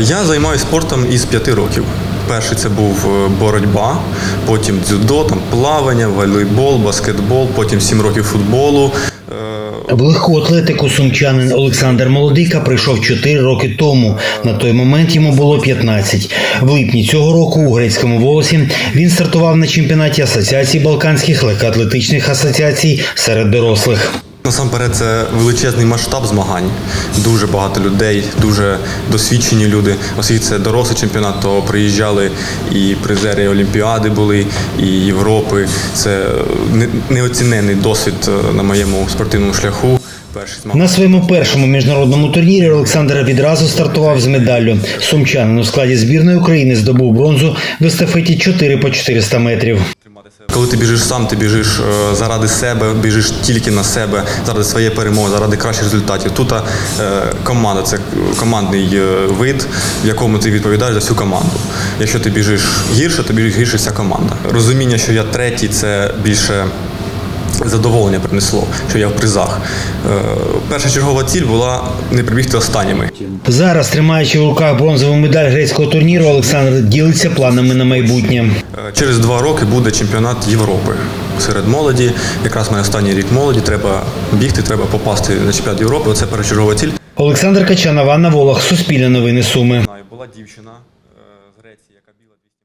Я займаюся спортом із п'яти років. Перший це був е, боротьба, потім дзюдо, там плавання, волейбол, баскетбол, потім сім років футболу. Е, В легку атлетику сумчанин Олександр Молодика прийшов 4 роки тому. На той момент йому було 15. В липні цього року у грецькому волосі він стартував на чемпіонаті Асоціації Балканських легкоатлетичних асоціацій серед дорослих. Насамперед, це величезний масштаб змагань. Дуже багато людей, дуже досвідчені люди. Оскільки це дорослий чемпіонат, то приїжджали і призери Олімпіади були, і Європи. Це не- неоцінений досвід е, на моєму спортивному шляху. На своєму першому міжнародному турнірі Олександр відразу стартував з медаллю. Сумчанин у складі збірної України здобув бронзу в естафеті 4 по 400 метрів. Коли ти біжиш сам, ти біжиш е, заради себе, біжиш тільки на себе, заради своєї перемоги, заради кращих результатів. Тут е, команда це командний е, вид, в якому ти відповідаєш за всю команду. Якщо ти біжиш гірше, то біжиш гірше вся команда. Розуміння, що я третій, це більше. Задоволення принесло, що я в призах. Е, перша чергова ціль була не прибігти останніми. Зараз, тримаючи в руках бронзову медаль грецького турніру, Олександр ділиться планами на майбутнє. Е, Через два роки буде чемпіонат Європи серед молоді. Якраз має останній рік молоді. Треба бігти, треба попасти на чемпіонат Європи. Оце першочергова ціль. Олександр Качан, Анна Волох, Суспільне новини Суми. Була дівчина.